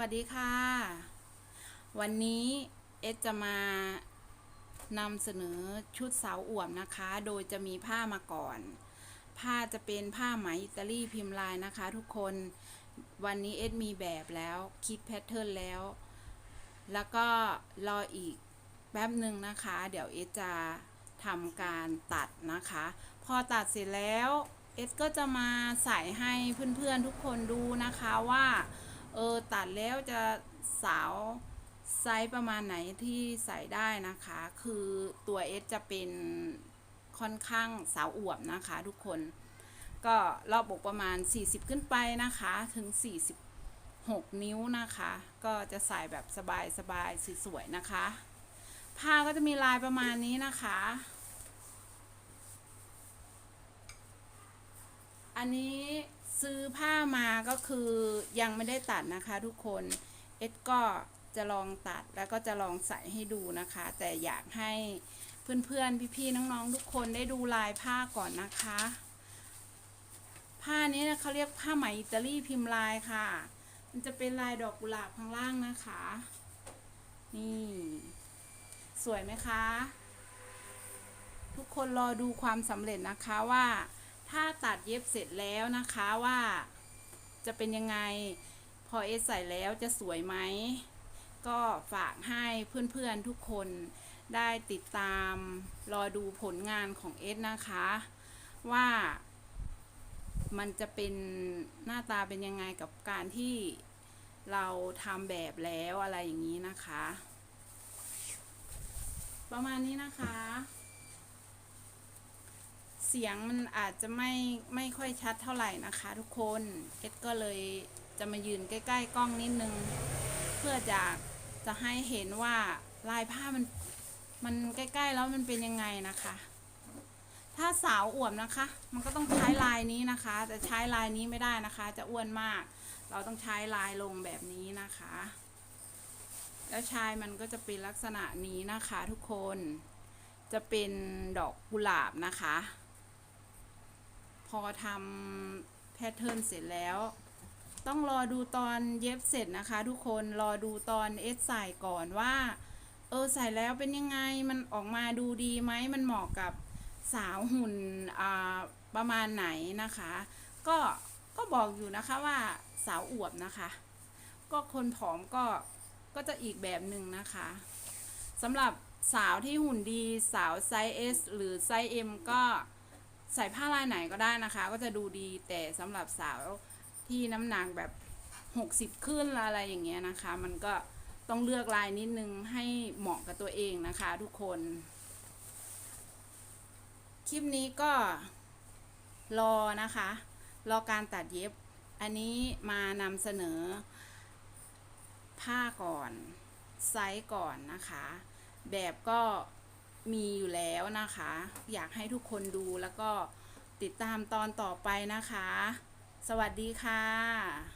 วัสดีค่ะ วันนี้เอสจะมานำเสนอชุดสาวอวมนะคะ โดยจะมีผ้ามาก่อน ผ้าจะเป็นผ้าไหมอิตาลีพิมพ์ลายนะคะ ทุกคนวันนี้เอสมีแบบแล้วคิดแพทเทิร์นแล้ว แล้วก็รออีกแป๊บหนึ่งนะคะ เดี๋ยวเอสจะทำการตัดนะคะ พอตัดเสร็จแล้วเอสก็จะมาใส่ให้เพื่อนๆทุกคนดูนะคะว่า เออตัดแล้วจะสาวไซส์ประมาณไหนที่ใส่ได้นะคะ คือตัวเอสจะเป็นค่อนข้างสาวอวบนะคะทุกคน ก็รอบอกประมาณ 40 ขึ้นไปนะคะ ถึง 46 นิ้วนะคะ ก็จะใส่แบบสบายๆสวยๆนะคะ ผ้าก็จะมีลายประมาณนี้นะคะ อันนี้ ซื้อผ้ามาก็คือยังไม่ได้ตัดนะคะทุกคน เอ็ดก็จะลองตัดแล้วก็จะลองใส่ให้ดูนะคะ แต่อยากให้เพื่อนๆ พี่ๆ น้องๆ ทุกคนได้ดูลายผ้าก่อนนะคะ ผ้านี้นะเขาเรียกผ้าไหมอิตาลีพิมพ์ลายค่ะ มันจะเป็นลายดอกกุหลาบข้างล่างนะคะ นี่ สวยไหมคะ ทุกคนรอดูความสำเร็จนะคะว่า ถ้าต เย็บเสร็จแล้วนะคะว่าจะเป็นยังไง พอเอสใส่แล้วจะสวยไหม ก็ฝากให้เพื่อนๆทุกคนได้ติดตามรอดูผลงานของเอสนะคะ ว่ามันจะเป็นหน้าตาเป็นยังไงกับการที่เราทำแบบแล้วอะไรอย่างนี้นะคะ ประมาณนี้นะคะ สียงมันอาจจะไม่ไม่ค่อยชัดเท่าไหร่นะคะทุกคนเอ็ดก็เลยจะมายืนใกล้ ๆ กล้องนิดนึง เพื่อจะจะให้เห็นว่าลายผ้ามันมันใกล้ ๆ แล้วมันเป็นยังไงนะคะ ถ้าสาวอ้วบนะคะ มันก็ต้องใช้ลายนี้นะคะ แต่ใช้ลายนี้ไม่ได้นะคะ จะอ้วนมาก เราต้องใช้ลายลงแบบนี้นะคะ แล้วชายมันก็จะเป็นลักษณะนี้นะคะ ทุกคนจะเป็นดอกกุหลาบนะคะ อทำแพทเทิร์นเสร็จแล้ว ต้องรอดูตอนเย็บเสร็จนะคะทุกคนรอดูตอนเอสใส่ก่อนว่า เออใส่แล้วเป็นยังไงมันออกมาดูดีไหมมันเหมาะกับสาวหุ่นอ่าประมาณไหนนะคะ ก็ก็บอกอยู่นะคะว่าสาวอวบนะคะ ก็คนผอมก็ก็จะอีกแบบหนึ่งนะคะสำหรับสาวที่หุ่นดีสาวไซส์ S หรือไซส์ M ก็ ใส่ผ้าลายไหนก็ได้นะคะ ก็จะดูดีแต่สำหรับสาวที่น้ำหนักแบบ 60 ขึ้นอะไรอย่างเงี้ยนะคะ มันก็ต้องเลือกลายนิดนึงให้เหมาะกับตัวเองนะคะ ทุกคน คลิปนี้ก็รอนะคะ รอการตัดเย็บ อันนี้มานำเสนอ ผ้าก่อน ไซส์ก่อนนะคะ แบบก็ มีอยู่แล้วนะคะ อยากให้ทุกคนดูแล้วก็ติดตามตอนต่อไปนะคะ สวัสดีค่ะ